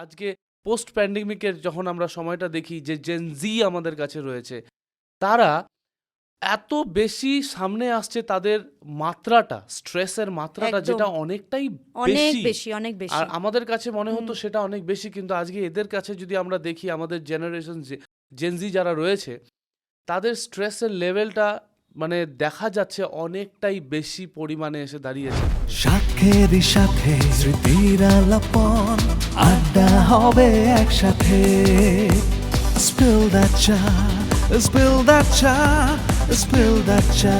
আজকে পোস্ট প্যান্ডেমিকের যখন আমরা সময়টা দেখি যে জেন জি আমাদের কাছে রয়েছে তারা এত বেশি সামনে আসছে তাদের মাত্রাটা স্ট্রেসের মাত্রাটা যেটা অনেকটাই অনেক বেশি। অনেক বেশি। আর আমাদের কাছে মনে হতো সেটা অনেক বেশি কিন্তু আজকে এদের কাছে যদি আমরা দেখি আমাদের জেনারেশন জেনজি যারা রয়েছে তাদের স্ট্রেসের লেভেলটা মানে দেখা যাচ্ছে অনেকটাই বেশি পরিমাণে এসে দাঁড়িয়েছে। সাথে স্মৃতির আলাপন। আড্ডা হবে একসাথে। Spill that চা Spill that cha Spill that cha.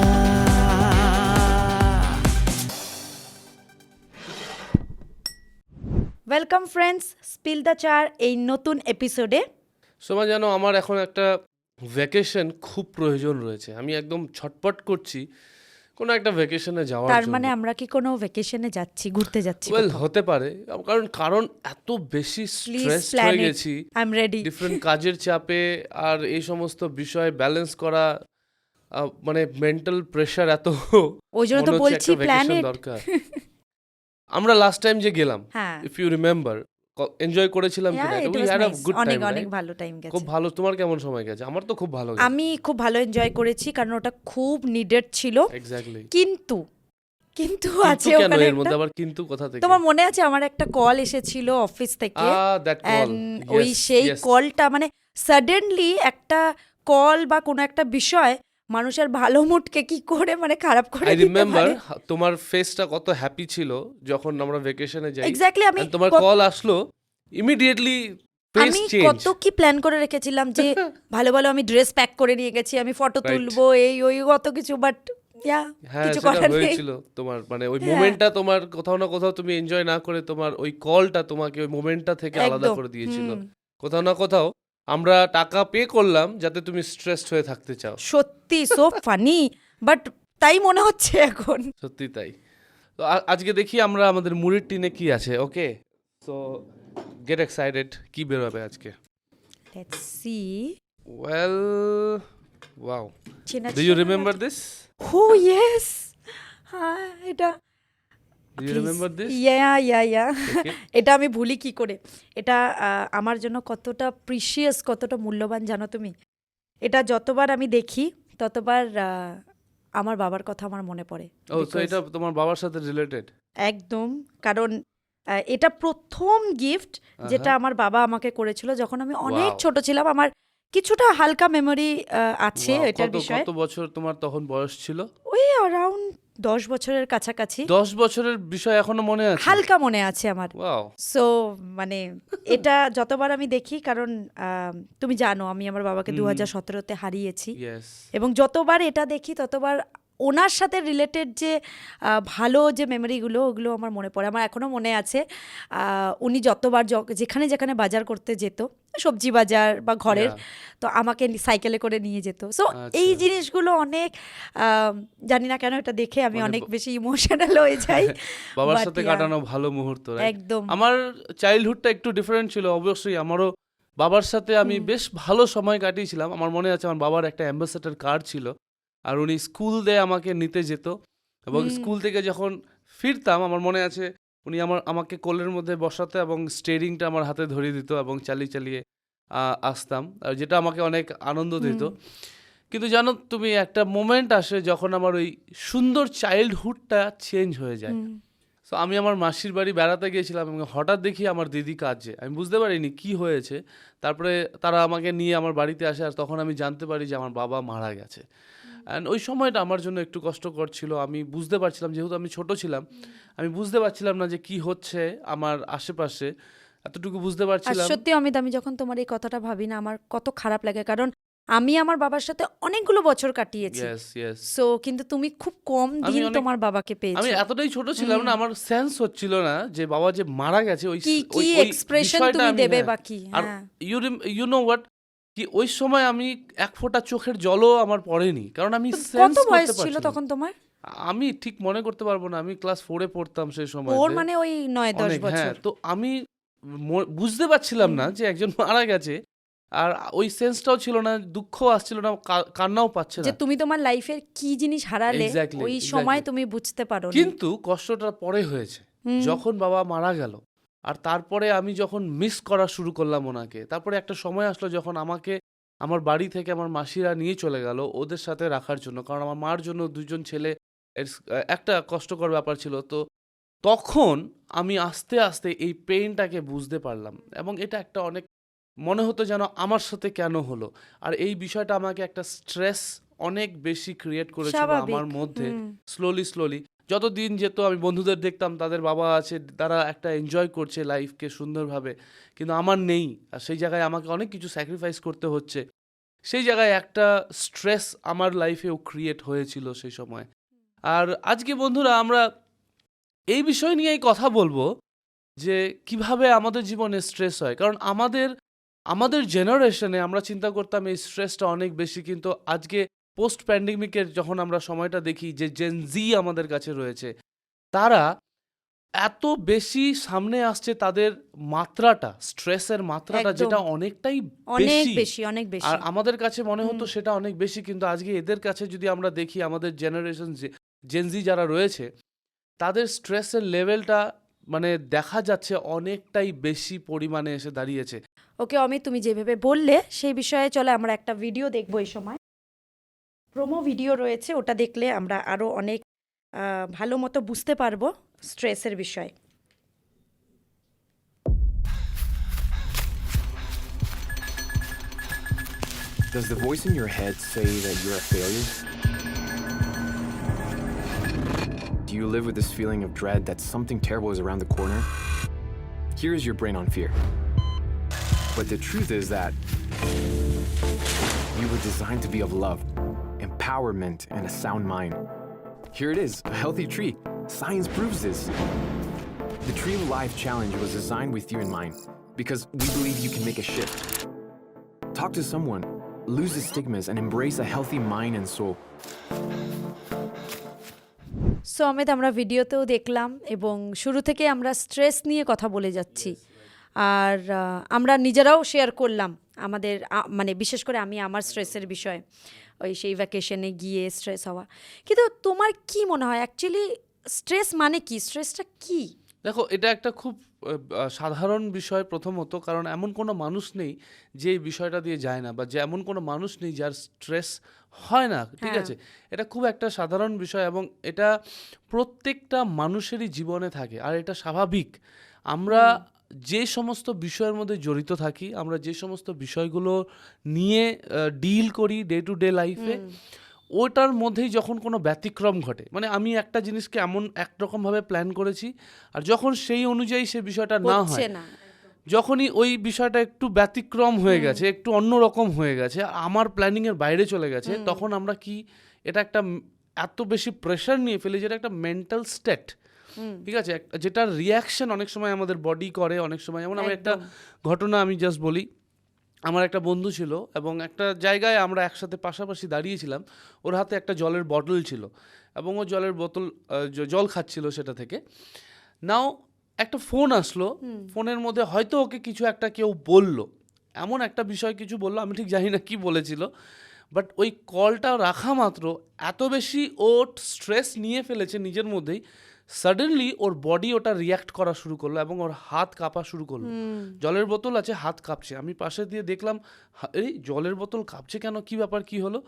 Welcome friends spill the চার এই নতুন এপিসোডে সময় যেন আমার এখন একটা ভ্যাকেশন খুব প্রয়োজন রয়েছে। আমি একদম ছটপট করছি কোনো একটা ভ্যাকেশনে যাওয়ার তার মানে আমরা কি কোনো ভ্যাকেশনে যাচ্ছি ঘুরতে যাচ্ছি ওয়েল হতে পারে। কারণ কারণ এত বেশি স্ট্রেস হয়ে গেছি। আই এম রেডি ডিফারেন্ট কাজের চাপে আর এই সমস্ত বিষয় ব্যালেন্স করা মানে মেন্টাল প্রেশার এত ওই জন্য তো বলছি একটা প্ল্যান vacation ইট দরকার। আমরা লাস্ট টাইম যে গেলাম হ্যাঁ। ইফ ইউ রিমেম্বার এনজয় করেছিলাম কিনা? উই হ্যাড আ গুড অনেক টাইম অনেক ভালো টাইম গেছে। খুব ভালো তোমার কেমন সময় গেছে? আমার তো খুব ভালো আমি খুব ভালো এনজয় করেছি কারণ ওটা খুব নিডেড ছিল। এক্স্যাক্টলি কিন্তু কিন্তু আছে ওখানে এর মধ্যে আবার কিন্তু কোথা থেকে? তোমার মনে আছে আমার একটা কল এসেছিল অফিস থেকে? ওই সেই কলটা মানে সাডেনলি একটা কল বা কোনো একটা বিষয় মানুষের ভালো মুডকে কি করে মানে খারাপ করে আই রিমেম্বার তোমার ফেসটা কত হ্যাপি ছিল যখন আমরা ভেকেশনে যাই। এক্স্যাক্টলি আমি তোমার কল আসলো ইমিডিয়েটলি আমি কত কি প্ল্যান করে রেখেছিলাম যে ভালো ভালো আমি ড্রেস প্যাক করে নিয়ে গেছি আমি ফটো তুলবো এই ওই কত কিছু বাট হ্যাঁ কিছু করার নেই। তোমার মানে ওই হ্যাঁ। মোমেন্টটা তোমার কোথাও না কোথাও তুমি এনজয় না করে তোমার ওই কলটা তোমাকে ওই মোমেন্টটা থেকে আলাদা করে দিয়েছিল। কোথাও না কোথাও আমরা টাকা পে করলাম যাতে তুমি স্ট্রেসড হয়ে থাকতে চাও। সত্যি সো ফানি বাট তাই মনে হচ্ছে এখন। সত্যি তাই। তো আজকে দেখি আমরা আমাদের মুড়ির টিনে কি আছে ওকে সো গেট এক্সাইটেড কি বেরোবে আজকে? Let's see well wow do you remember this who yes হ্যাঁ এটা do you remember this yeah yeah yeah এটা আমি ভুলি কি করে? এটা আমার জন্য কতটা প্রিশিয়াস কতটা মূল্যবান জানো তুমি? এটা যতবার আমি দেখি ততবার আমার বাবার কথা আমার মনে পড়ে। ও তো এটা তোমার বাবার সাথে রিলেটেড একদম। কারণ এটা প্রথম গিফট যেটা আমার বাবা আমাকে করেছিল যখন আমি অনেক ছোট ছিলাম। আমার কিছুটা হালকা মেমোরি আছে এটার কত বিষয়ে। কত বছর তোমার তখন বয়স ছিল? ওই অ্যারাউন্ড দশ বছরের কাছাকাছি। দশ বছরের বিষয় এখনও মনে আছে? হালকা মনে আছে আমার। ওয়াও সো মানে এটা যতবার আমি দেখি কারণ আহ, তুমি জানো আমি আমার বাবাকে দু হাজার সতেরোতে হারিয়েছি। ইয়েস এবং যতবার এটা দেখি ততবার ওনার সাথে রিলেটেড যে ভালো যে মেমোরিগুলো ওগুলো আমার মনে পড়ে। আমার এখনও মনে আছে। উনি যতবার যেখানে যেখানে বাজার করতে যেত সবজি বাজার বা ঘরের তো আমাকে সাইকেলে করে নিয়ে যেত। সো এই আচ্ছা। জিনিসগুলো অনেক জানি না কেন এটা দেখে আমি মানে অনেক বেশি ইমোশনাল হয়ে যাই। বাবার সাথে কাটানো ভালো মুহূর্ত একদম। আমার চাইল্ডহুডটা একটু ডিফারেন্ট ছিল অবশ্যই আমারও বাবার সাথে আমি বেশ ভালো সময় কাটিয়েছিলাম। আমার মনে আছে আমার বাবার একটা অ্যাম্বাসেডার কার্ড ছিল। আর উনি স্কুল দিয়ে আমাকে নিতে যেত এবং স্কুল থেকে যখন ফিরতাম আমার মনে আছে উনি আমার আমাকে কোলের মধ্যে বসাতে এবং স্টেরিংটা আমার হাতে ধরিয়ে দিত এবং চালিয়ে চালিয়ে আসতাম। আর যেটা আমাকে অনেক আনন্দ দিত। কিন্তু জানো তুমি একটা মোমেন্ট আসে যখন আমার ওই সুন্দর চাইল্ডহুডটা চেঞ্জ হয়ে যায়। তো আমি আমার মাসির বাড়ি বেড়াতে গিয়েছিলাম এবং হঠাৎ দেখি আমার দিদি কাঁদছে। আমি বুঝতে পারিনি কি হয়েছে। তারপরে তারা আমাকে নিয়ে আমার বাড়িতে আসে আর তখন আমি জানতে পারি যে আমার বাবা মারা গেছে। অ্যান্ড ওই সময়টা আমার জন্য একটু কষ্টকর ছিল। আমি বুঝতে পারছিলাম যেহেতু আমি ছোট ছিলাম আমি বুঝতে পারছিলাম না যে কি হচ্ছে আমার আশেপাশে। এতটুকু বুঝতে পারছিলাম। সত্যি অমিত আমি যখন তোমার এই কথাটা ভাবি না আমার কত খারাপ লাগে। কারণ আমি আমার বাবার সাথে অনেকগুলো বছর কাটিয়েছি। সো কিন্তু তুমি খুব কম দিন তোমার বাবাকে আমি এতটাই ছোট ছিলাম না আমার সেন্স হচ্ছিল না যে বাবা যে মারা গেছে ওই কি এক্সপ্রেশন তুমি দেবে। বা কি? আর হ্যাঁ। ইউ ইউ নো হোয়াট কি ওই সময় আমি এক ফোঁটা চোখের জলও আমার পড়েনি। কারণ আমি কত বয়স ছিল তখন তোমার? আমি ঠিক মনে করতে পারব না আমি ক্লাস ফোরে পড়তাম সেই সময় ওর মানে ওই নয় দশ হ্যাঁ বছর। তো আমি বুঝতে পারছিলাম না যে একজন মারা গেছে আর ওই সেন্সটাও ছিল না দুঃখ আসছিল না কান্নাও পাচ্ছে যে না তুমি তোমার লাইফের কি জিনিস হারালে ওই সময় তুমি বুঝতে পারো কিন্তু কষ্টটা পরে হয়েছে। যখন বাবা মারা গেল আর তারপরে আমি যখন মিস করা শুরু করলাম ওনাকে তারপরে একটা সময় আসলো যখন আমাকে আমার বাড়ি থেকে আমার মাসিরা নিয়ে চলে গেল ওদের সাথে রাখার জন্য। কারণ আমার মার জন্য দুজন ছেলে এর একটা কষ্টকর ব্যাপার ছিল। তো তখন আমি আস্তে আস্তে এই পেইনটাকে বুঝতে পারলাম এবং এটা একটা অনেক মনে হতো যেন আমার সাথে কেন হলো। আর এই বিষয়টা আমাকে একটা স্ট্রেস অনেক বেশি ক্রিয়েট করেছিল আমার মধ্যে স্লোলি স্লোলি যত দিন যেত আমি বন্ধুদের দেখতাম, তাদের বাবা আছে, তারা একটা এনজয় করছে লাইফকে সুন্দরভাবে। কিন্তু আমার নেই, আর সেই জায়গায় আমাকে অনেক কিছু স্যাক্রিফাইস করতে হচ্ছে। সেই জায়গায় একটা স্ট্রেস আমার লাইফেও ক্রিয়েট হয়েছিল সেই সময়। আর আজকে বন্ধুরা, আমরা এই বিষয় নিয়েই কথা বলব যে কীভাবে আমাদের জীবনে স্ট্রেস হয়। কারণ আমাদের আমাদের জেনারেশনে আমরা চিন্তা করতাম এই স্ট্রেসটা অনেক বেশি, কিন্তু আজকে পোস্ট প্যান্ডেমিকের যখন আমরা সময়টা দেখি যে জেন জি আমাদের কাছে রয়েছে তারা এত বেশি সামনে আসছে তাদের মাত্রাটা স্ট্রেসের মাত্রাটা যেটা অনেকটাই অনেক বেশি। অনেক বেশি। আর আমাদের কাছে মনে হতো সেটা অনেক বেশি কিন্তু আজকে এদের কাছে যদি আমরা দেখি আমাদের জেনারেশন জেনজি যারা রয়েছে তাদের স্ট্রেসের লেভেলটা মানে দেখা যাচ্ছে অনেকটাই বেশি পরিমাণে এসে দাঁড়িয়েছে। ওকে অমিত তুমি যেভাবে বললে সেই বিষয়ে চলে আমরা একটা ভিডিও দেখব এই সময়। প্রোমো ভিডিও রয়েছে ওটা দেখলে আমরা আরও অনেক আহ, ভালো মতো বুঝতে পারবো স্ট্রেসের বিষয় Does the voice in your head say that you're a failure? Do you live with this feeling of dread that something terrible is around the corner? Here is your brain on fear. But the truth is that you were designed to be of love, Empowerment, and a sound mind. Here it is, a healthy tree. Science proves this. The Tree of Life Challenge was designed with you in mind because we believe you can make a shift. Talk to someone, lose the stigmas, and embrace a healthy mind and soul. So Amit আমরা ভিডিওতেও দেখলাম এবং শুরু থেকে আমরা stress নিয়ে কথা বলে যাচ্ছি আর আমরা নিজেরাও শেয়ার করলাম আমাদের মানে বিশেষ করে আমি আমার স্ট্রেসের বিষয় ওই সেই ভ্যাকেশনে গিয়ে স্ট্রেস হওয়া। কিন্তু তোমার কি মনে হয়? অ্যাকচুয়ালি স্ট্রেস মানে কি? স্ট্রেসটা কি? দেখো এটা একটা খুব সাধারণ বিষয় প্রথমত কারণ এমন কোনো মানুষ নেই যে এই বিষয়টা দিয়ে যায় না বা যে এমন কোনো মানুষ নেই যার স্ট্রেস হয় না ঠিক হ্যাঁ। আছে? এটা খুব একটা সাধারণ বিষয় এবং এটা প্রত্যেকটা মানুষেরই জীবনে থাকে আর এটা স্বাভাবিক। আমরা যে সমস্ত বিষয়ের মধ্যে জড়িত থাকি আমরা যে সমস্ত বিষয়গুলো নিয়ে ডিল করি ডে টু ডে লাইফে ওটার মধ্যেই যখন কোনো ব্যতিক্রম ঘটে মানে আমি একটা জিনিসকে এমন একরকমভাবে প্ল্যান করেছি আর যখন সেই অনুযায়ী সে বিষয়টা না হয় যখনই ওই বিষয়টা একটু ব্যতিক্রম হয়ে গেছে একটু অন্যরকম হয়ে গেছে আমার প্ল্যানিংয়ের বাইরে চলে গেছে তখন আমরা কি এটা একটা এত বেশি প্রেশার নিয়ে ফেলি যেটা একটা মেন্টাল স্টেট ঠিক আছে যেটার রিয়াকশন অনেক সময় আমাদের বডি করে অনেক সময়। যেমন আমি একটা ঘটনা আমি জাস্ট বলি। আমার একটা বন্ধু ছিল এবং একটা জায়গায় আমরা একসাথে পাশাপাশি দাঁড়িয়েছিলাম। ওর হাতে একটা জলের বটল ছিল এবং ও জলের বোতল জল খাচ্ছিল সেটা থেকে। নাও একটা ফোন আসলো। ফোনের মধ্যে হয়তো ওকে কিছু একটা কেউ বলল। এমন একটা বিষয় কিছু বলল আমি ঠিক জানি না কি বলেছিল। বাট ওই কলটা রাখা মাত্র এত বেশি ও স্ট্রেস নিয়ে ফেলেছে নিজের মধ্যেই সাডেনলি ওর বডি ওটা রিয়াক্ট করা শুরু করল এবং ওর হাত কাঁপা শুরু করল। জলের বোতল আছে হাত কাঁপছে। আমি পাশে দিয়ে দেখলাম এই জলের বোতল কাঁপছে কেন? কি ব্যাপার? কি হলো?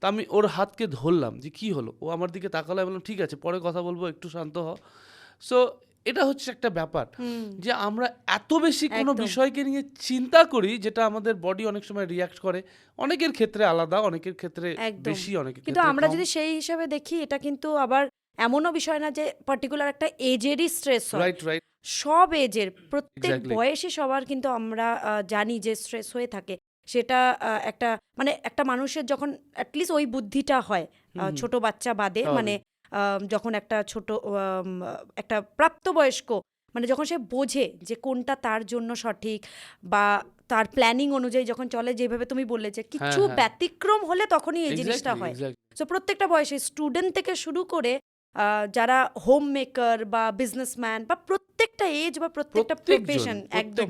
তা আমি ওর হাতকে ধরলাম যে কি হলো? ও আমার দিকে তাকালো আমি বললাম ঠিক আছে পরে কথা বলব একটু শান্ত হ। সো এটা হচ্ছে একটা ব্যাপার যে আমরা এত বেশি কোনো বিষয়কে নিয়ে চিন্তা করি যেটা আমাদের বডি অনেক সময় রিয়াক্ট করে। অনেকের ক্ষেত্রে আলাদা অনেকের ক্ষেত্রে বেশি অনেকের কিন্তু আমরা যদি সেই হিসাবে দেখি এটা কিন্তু আবার এমনও বিষয় না যে পার্টিকুলার একটা এজেরই স্ট্রেস হয়। রাইট রাইট সব এজের প্রত্যেক বয়সে সবার কিন্তু আমরা জানি যে স্ট্রেস হয়ে থাকে। সেটা একটা মানে একটা মানুষের যখন অ্যাটলিস্ট ওই বুদ্ধিটা হয় ছোট বাচ্চা বাদে মানে যখন একটা ছোট একটা প্রাপ্তবয়স্ক মানে যখন সে বোঝে যে কোনটা তার জন্য সঠিক বা তার প্ল্যানিং অনুযায়ী যখন চলে যেভাবে তুমি বললে যে কিছু হ্যাঁ। ব্যতিক্রম হলে তখনই এই জিনিসটা হয়. সো প্রত্যেকটা বয়সে স্টুডেন্ট থেকে শুরু করে আহ, যারা হোম মেকার বা বিজনেসম্যান বা প্রত্যেকটা এজ বা প্রত্যেকটা প্রত্যেকজন প্রফেশন একদম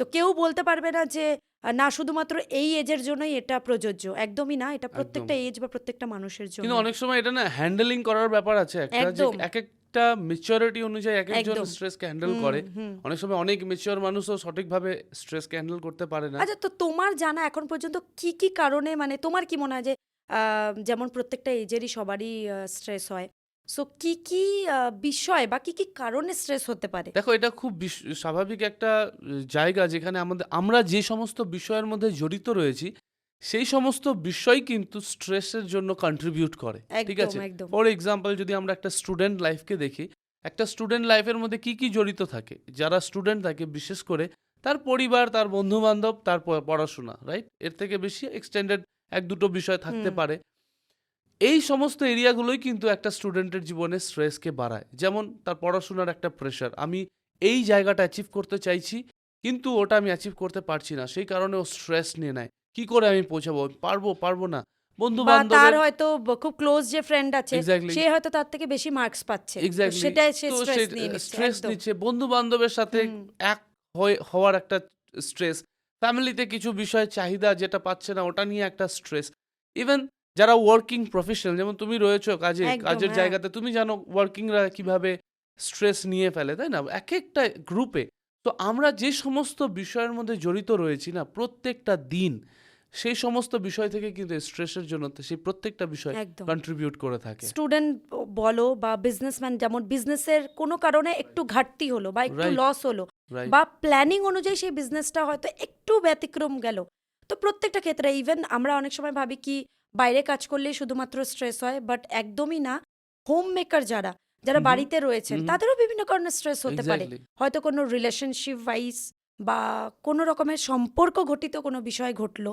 তো কেউ বলতে পারবে না যে না শুধুমাত্র এই এজের জন্যই এটা প্রযোজ্য। একদমই না এটা প্রত্যেকটা এজ বা প্রত্যেকটা মানুষের জন্য। কিন্তু অনেক সময় এটা না হ্যান্ডেলিং করার ব্যাপার আছে। একটা এক একটা একটা অনুযায়ী এক একজন। স্ট্রেসকে হ্যান্ডেল করে। অনেক সময় অনেক মেচিওর মানুষও সঠিকভাবে স্ট্রেসকে হ্যান্ডেল করতে পারে না। আচ্ছা তো তোমার জানা এখন পর্যন্ত কি কি কারণে মানে তোমার কি মনে হয় যে যেমন প্রত্যেকটা এজেরই সবারই স্ট্রেস হয়? সো কি কি আহ, বিষয় বা কি কি কারণে স্ট্রেস হতে পারে? দেখো এটা খুব বিশ- স্বাভাবিক একটা জায়গা যেখানে আমাদের আমরা যে সমস্ত বিষয়ের মধ্যে জড়িত রয়েছি সেই সমস্ত বিষয় কিন্তু স্ট্রেসের জন্য কন্ট্রিবিউট করে ঠিক একদম, আছে? একদম। ফর এক্সাম্পল যদি আমরা একটা স্টুডেন্ট লাইফকে দেখি একটা স্টুডেন্ট লাইফের মধ্যে কি কি জড়িত থাকে? যারা স্টুডেন্ট থাকে বিশেষ করে তার পরিবার তার বন্ধু বান্ধব তার প- পড়াশোনা রাইট এর থেকে বেশি এক্সটেন্ডেড এক দুটো বিষয় থাকতে হুম। পারে। এই সমস্ত এরিয়াগুলোই কিন্তু একটা স্টুডেন্টের জীবনে স্ট্রেসকে বাড়ায়। যেমন তার পড়াশোনার একটা প্রেশার আমি এই জায়গাটা অ্যাচিভ করতে চাইছি কিন্তু ওটা আমি অ্যাচিভ করতে পারছি না। সেই কারণে ও স্ট্রেস নিয়ে নেয়। কি করে আমি পৌঁছাবো? পারব পারব না। বন্ধু তার হয়তো খুব ক্লোজ যে ফ্রেন্ড আছে সে হয়তো তার থেকে বেশি মার্কস পাচ্ছে। সেটাই সে স্ট্রেস নিচ্ছে বন্ধু বান্ধবের সাথে এক হয়ে- হওয়ার একটা স্ট্রেস ফ্যামিলিতে কিছু বিষয় চাহিদা যেটা পাচ্ছে না ওটা নিয়ে একটা স্ট্রেস ইভেন যারা ওয়ার্কিং প্রফেশনাল যেমন তুমি রয়েছো কাজে কাজের হ্যাঁ। জায়গাতে তুমি জানো ওয়ার্কিংরা কীভাবে স্ট্রেস নিয়ে ফেলে তাই না? এক একটা গ্রুপে তো আমরা যে সমস্ত বিষয়ের মধ্যে জড়িত রয়েছি না প্রত্যেকটা দিন সেই সমস্ত বিষয় থেকে কিন্তু স্ট্রেসের জন্য সেই প্রত্যেকটা বিষয় কন্ট্রিবিউট করে থাকে। স্টুডেন্ট বলো বা বিজনেসম্যান যেমন বিজনেসের কোনো কারণে একটু ঘাটতি হলো বা একটু লস হলো বা প্ল্যানিং অনুযায়ী সেই বিজনেসটা হয়তো একটু ব্যতিক্রম গেল। তো প্রত্যেকটা ক্ষেত্রে ইভেন আমরা অনেক সময় ভাবি কি বাইরে কাজ করলে শুধুমাত্র স্ট্রেস হয় বাট একদমই না হোম মেকার যারা যারা বাড়িতে রয়েছেন। তাদেরও বিভিন্ন কারণে স্ট্রেস হতে পারে। হয়তো কোনো রিলেশনশিপ ওয়াইজ বা কোনো রকমের সম্পর্ক ঘটিত কোনো বিষয় ঘটলো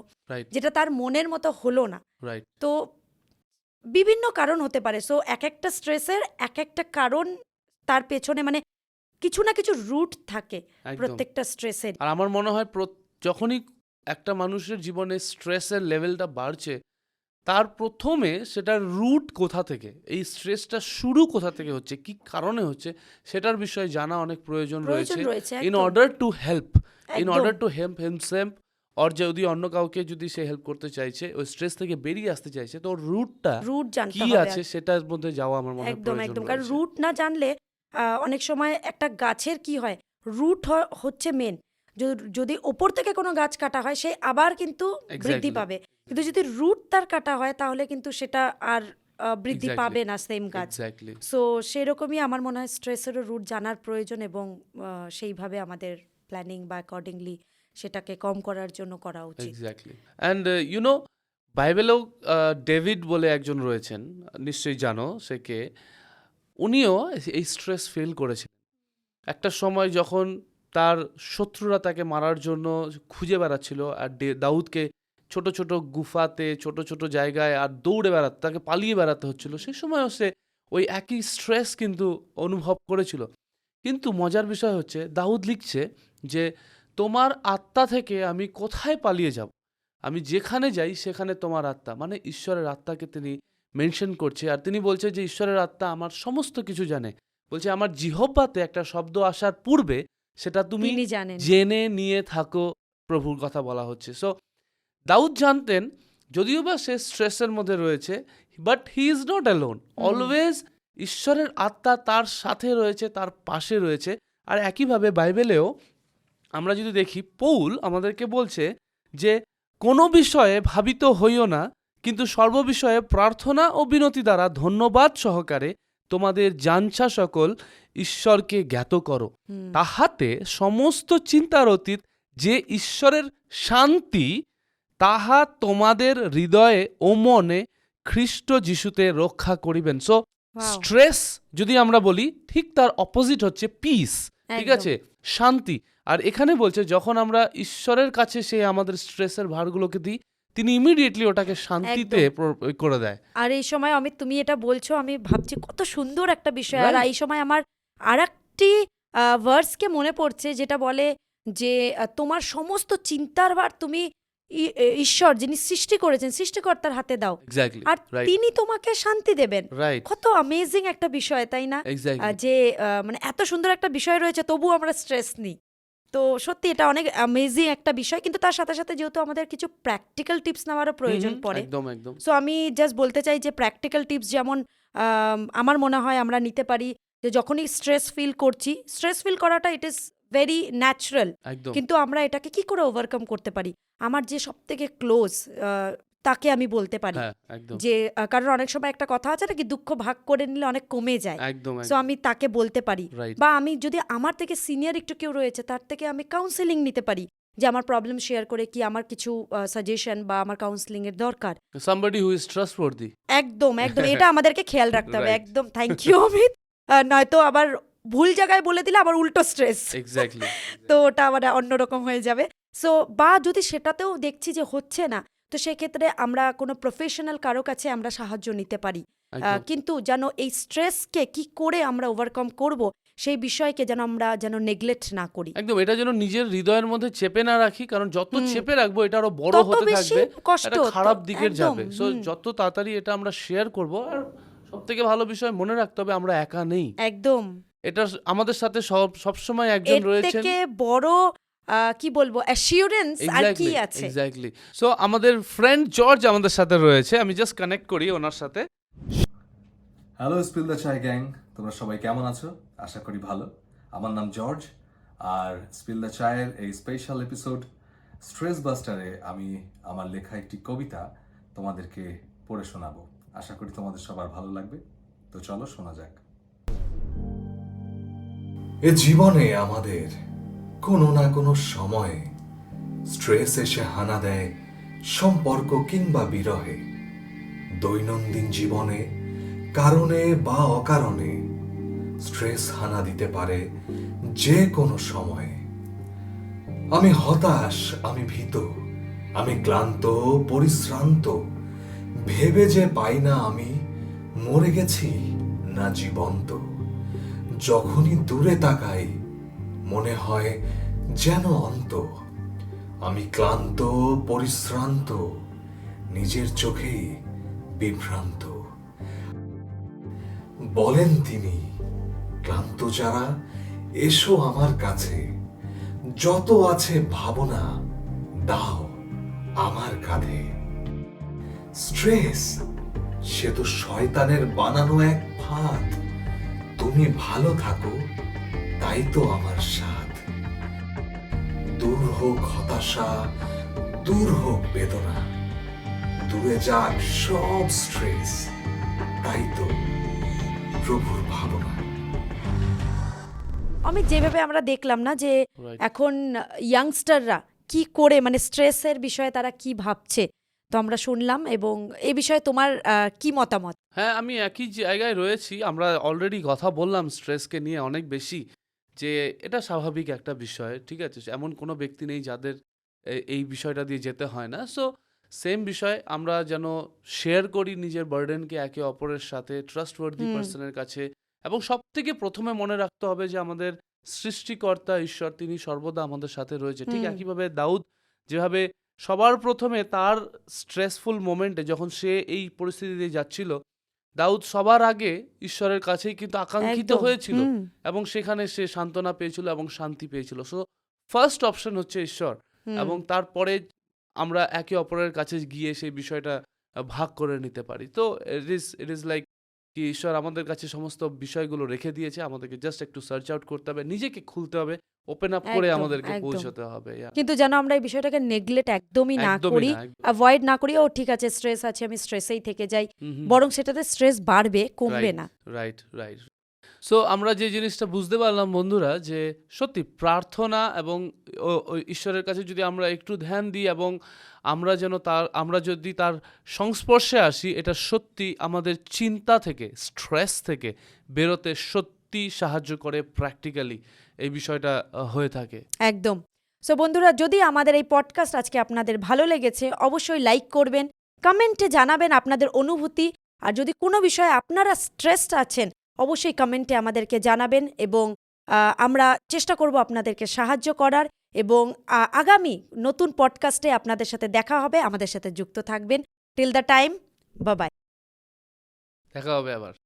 যেটা তার মনের মতো হলো না। তো বিভিন্ন কারণ হতে পারে। সো এক একটা স্ট্রেসের এক একটা কারণ তার পেছনে মানে কিছু না কিছু রুট থাকে প্রত্যেকটা স্ট্রেসের আর আমার মনে হয় যখনই একটা মানুষের জীবনে স্ট্রেসের লেভেলটা বাড়ছে তার প্রথমে সেটার রুট কোথা থেকে এই স্ট্রেসটা শুরু কোথা থেকে হচ্ছে কি কারণে হচ্ছে সেটার বিষয়ে জানা অনেক প্রয়োজন রয়েছে। In order to help in order to help himself or যদি অন্য কাউকে যদি সে হেল্প করতে চাইছে ওই স্ট্রেস থেকে বেরিয়ে আসতে চাইছে তো রুটটা রুট জানতে কি আছে সেটার মধ্যে যাওয়া আমার মনে হয় একদম একদম। কারণ রুট না জানলে আহ, অনেক সময় একটা গাছের কি হয় রুট হচ্ছে মেন যদি ওপর থেকে কোনো গাছ কাটা হয় সে আবার কিন্তু বৃদ্ধি পাবে। কিন্তু যদি রুট তার কাটা হয় তাহলে কিন্তু সেটা আর বৃদ্ধি পাবে না সেম গাছ Exactly. সো সেরকমই আমার মনে হয় স্ট্রেসেরও রুট জানার প্রয়োজন এবং সেইভাবে আমাদের প্ল্যানিং বা অ্যাকর্ডিংলি সেটাকে কম করার জন্য করা উচিত। এক্স্যাক্টলি অ্যান্ড ইউ নো বাইবেলেও ডেভিড বলে একজন রয়েছেন নিশ্চয়ই জানো সে কে। উনিও এই স্ট্রেস ফিল করেছেন একটা সময় যখন তার শত্রুরা তাকে মারার জন্য খুঁজে বেড়াচ্ছিল আর দাউদকে ছোট ছোট গুফাতে ছোট ছোট জায়গায় আর দৌড়ে বেড়াতে তাকে পালিয়ে বেড়াতে হচ্ছিল। সেই সময়ও সে ওই একই স্ট্রেস কিন্তু অনুভব করেছিল। কিন্তু মজার বিষয় হচ্ছে দাউদ লিখছে যে তোমার আত্মা থেকে আমি কোথায় পালিয়ে যাব? আমি যেখানে যাই সেখানে তোমার আত্মা। মানে ঈশ্বরের আত্মাকে তিনি মেনশন করছে। আর তিনি বলছে যে ঈশ্বরের আত্মা আমার সমস্ত কিছু জানে। বলছে আমার জিহব্বাতে একটা শব্দ আসার পূর্বে সেটা তুমি জেনে নিয়ে থাকো প্রভুর কথা বলা হচ্ছে। সো দাউদ জানতেন যদিও বা সে স্ট্রেসের মধ্যে রয়েছে but he is not alone always ঈশ্বরের আত্মা তার সাথে রয়েছে তার পাশে রয়েছে। আর একইভাবে বাইবেলেও আমরা যদি দেখি পৌল আমাদেরকে বলছে যে কোনো বিষয়ে ভাবিত হইও না কিন্তু সর্ববিষয়ে প্রার্থনা ও বিনতি দ্বারা ধন্যবাদ সহকারে তোমাদের জানছা সকল ঈশ্বরকে জ্ঞাত করো। তাহাতে সমস্ত চিন্তার অতীত যে ঈশ্বরের শান্তি তাহা তোমাদের হৃদয়ে ও মনে খ্রিস্ট যিশুতে রক্ষা করিবেন। সো স্ট্রেস যদি আমরা বলি ঠিক তার অপোজিট হচ্ছে পিস ঠিক আছে? শান্তি। আর এখানে বলছে যখন আমরা ঈশ্বরের কাছে সে আমাদের স্ট্রেসের ভারগুলোকে দিই তিনি ইমিডিয়েটলি ওটাকে শান্তিতে করে দেয়। আর এই সময় অমিত তুমি এটা বলছো আমি ভাবছি কত সুন্দর একটা বিষয়। আর এই সময় আমার আর একটি ভার্সকে মনে পড়ছে যেটা বলে যে তোমার সমস্ত চিন্তার ভার তুমি ঈশ্বর যিনি সৃষ্টি করেছেন সৃষ্টিকর্তার হাতে দাও। আর তিনি তোমাকে শান্তি দেবেন। কত আমেজিং একটা বিষয় তাই না? যে মানে এত সুন্দর একটা বিষয় রয়েছে তবু আমরা স্ট্রেস নিই। তো সত্যি এটা অনেক অ্যামেজিং একটা বিষয় কিন্তু তার সাথে সাথে যেহেতু আমাদের কিছু প্র্যাকটিক্যাল টিপস নেওয়ারও প্রয়োজন পড়ে। একদম একদম। সো আমি জাস্ট বলতে চাই যে প্র্যাকটিক্যাল টিপস যেমন আম, আমার মনে হয় আমরা নিতে পারি যে যখনই স্ট্রেস ফিল করছি স্ট্রেস ফিল করাটা ইট ইজ ভেরি ন্যাচারাল কিন্তু আমরা এটাকে কি করে ওভারকাম করতে পারি? আমার যে সব থেকে ক্লোজ তাকে আমি বলতে পারি হ্যাঁ যে কারণ অনেক সময় একটা কথা আছে না কি দুঃখ ভাগ করে নিলে অনেক কমে যায়। সো আমি তাকে বলতে পারি। বা আমি যদি আমার থেকে সিনিয়র একটু কেউ রয়েছে তার থেকে আমি কাউন্সেলিং নিতে পারি যে আমার প্রবলেম শেয়ার করে কি আমার কিছু সাজেশন বা আমার কাউন্সেলিং এর দরকার। সামবডি হু ইজ ট্রাস্টওয়ার্দি একদম একদম। এটা আমাদেরকে খেয়াল রাখতে হবে। একদম। Thank you Amit. নয়তো আবার ভুল জায়গায় বলে দিলে আবার উল্টো স্ট্রেস এক্স্যাক্টলি তো ওটা আবার অন্যরকম হয়ে যাবে। সো বা যদি সেটাতেও দেখছি যে হচ্ছে না তো সেক্ষেত্রে আমরা কোনো প্রফেশনাল কারও কাছে আমরা সাহায্য নিতে পারি। কিন্তু যেন এই স্ট্রেসকে কি করে আমরা ওভারকাম করব সেই বিষয়কে যেন আমরা যেন নেগলেক্ট না করি। একদম এটা যেন নিজের হৃদয়ের মধ্যে চেপে না রাখি কারণ যত চেপে রাখব এটা আরও বড় হতে থাকবে কষ্ট খারাপ দিকের যাবে সো যত তাড়াতাড়ি এটা আমরা শেয়ার করব আর সব থেকে ভালো বিষয় মনে রাখতে হবে আমরা একা নেই। একদম। এটা আমাদের সাথে সব সবসময় একজন রয়েছে থেকে বড় কি বলব অ্যাসিওরেন্স আর কি আছে? এক্স্যাক্টলি সো আমাদের ফ্রেন্ড জর্জ আমাদের সাথে রয়েছে। আমি জাস্ট কানেক্ট করি ওনার সাথে। Hello spill the chai gang তোমরা সবাই কেমন আছো? আশা করি ভালো। আমার নাম জর্জ আর স্পিল দ্য চায়ের এই স্পেশাল এপিসোড স্ট্রেস বাস্টারে আমি আমার লেখা একটি কবিতা তোমাদেরকে পড়ে শোনাবো। আশা করি তোমাদের সবার ভালো লাগবে। তো চলো শোনা যাক। এ জীবনে আমাদের কোনো না কোনো সময়ে স্ট্রেস এসে হানা দেয় সম্পর্ক কিংবা বিরহে। দৈনন্দিন জীবনে, কারণে বা অকারণে স্ট্রেস হানা দিতে পারে যে কোনো সময়ে। আমি হতাশ, আমি ভীত, আমি ক্লান্ত, পরিশ্রান্ত, ভেবে যে পাই না আমি, মরে গেছি না জীবন্ত। যখনই দূরে তাকাই, মনে হয় যেন অন্ত আমি ক্লান্ত, পরিশ্রান্ত, নিজের চোখেই বিভ্রান্ত। বলেন তিনি, ক্লান্ত যারা, এসো আমার কাছে। যত আছে ভাবনা, দাও আমার কাঁধে। স্ট্রেস, সে তো শয়তানের বানানো এক ফাঁদ। তুমি ভালো থাকো তাই তো আমার সাথ দূর হোক হতাশা দূর হোক বেদনা দূরে যাক সব স্ট্রেস তাই তো প্রভুর ভাবনা। আমি যেভাবে আমরা দেখলাম না যে এখন ইয়াংস্টাররা কি করে মানে স্ট্রেসের বিষয়ে তারা কি ভাবছে তো আমরা শুনলাম এবং এই বিষয়ে তোমার কি মতামত? হ্যাঁ আমি একই জায়গায় রয়েছি। আমরা অলরেডি কথা বললাম স্ট্রেসকে নিয়ে অনেক বেশি যে এটা স্বাভাবিক একটা বিষয় ঠিক আছে? এমন কোনো ব্যক্তি নেই যাদের এই বিষয়টা দিয়ে যেতে হয় না। সো সেম বিষয় আমরা যেন শেয়ার করি নিজের বার্ডেনকে একে অপরের সাথে ট্রাস্টওয়ার্দি। পার্সনের কাছে এবং সব থেকে প্রথমে মনে রাখতে হবে যে আমাদের সৃষ্টিকর্তা ঈশ্বর তিনি সর্বদা আমাদের সাথে রয়েছে। ঠিক একইভাবে দাউদ যেভাবে সবার প্রথমে তার স্ট্রেসফুল মোমেন্টে যখন সে এই পরিস্থিতি দিয়ে যাচ্ছিল দাউদ সবার আগে ঈশ্বরের কাছেই কিন্তু আকাঙ্ক্ষিত হয়েছিল এবং সেখানে সে সান্ত্বনা পেয়েছিল এবং শান্তি পেয়েছিল। সো ফার্স্ট অপশন হচ্ছে ঈশ্বর এবং তারপরে আমরা একে অপরের কাছে গিয়ে সেই বিষয়টা ভাগ করে নিতে পারি। তো it is it is like কি ঈশ্বর আমাদের কাছে সমস্ত বিষয়গুলো রেখে দিয়েছে আমাদেরকে জাস্ট একটু সার্চ আউট করতে হবে নিজেকে খুলতে হবে ওপেন আপ করে আমাদেরকে। পৌঁছতে হবে কিন্তু যেন আমরা এই বিষয়টাকে নেগলেক্ট একদমই না করি অ্যাভয়েড না করি ও ঠিক আছে স্ট্রেস আছে আমি স্ট্রেসেই থেকে যাই। বরং সেটাতে স্ট্রেস বাড়বে কমবে না। রাইট রাইট সো আমরা যে জিনিসটা বুঝতে পারলাম, বন্ধুরা, যে সত্যি প্রার্থনা এবং ঈশ্বরের কাছে যদি আমরা একটু ধ্যান দিই এবং আমরা যেন তার, আমরা যদি তার সংস্পর্শে আসি, এটা সত্যি আমাদের চিন্তা থেকে স্ট্রেস থেকে বেরোতে সত্যি সাহায্য করে প্র্যাকটিক্যালি এই বিষয়টা হয়ে থাকে। একদম। সো বন্ধুরা, যদি আমাদের এই পডকাস্ট আজকে আপনাদের ভালো লেগেছে, অবশ্যই লাইক করবেন কমেন্টে জানাবেন আপনাদের অনুভূতি, আর যদি কোনো বিষয়ে আপনারা স্ট্রেসড আছেন অবশ্যই কমেন্টে আমাদেরকে জানাবেন এবং আমরা চেষ্টা করব আপনাদেরকে সাহায্য করার এবং আগামী নতুন পডকাস্টে আপনাদের সাথে দেখা হবে, আমাদের সাথে যুক্ত থাকবেন। টিল দ্য টাইম বাবাই দেখা হবে আবার।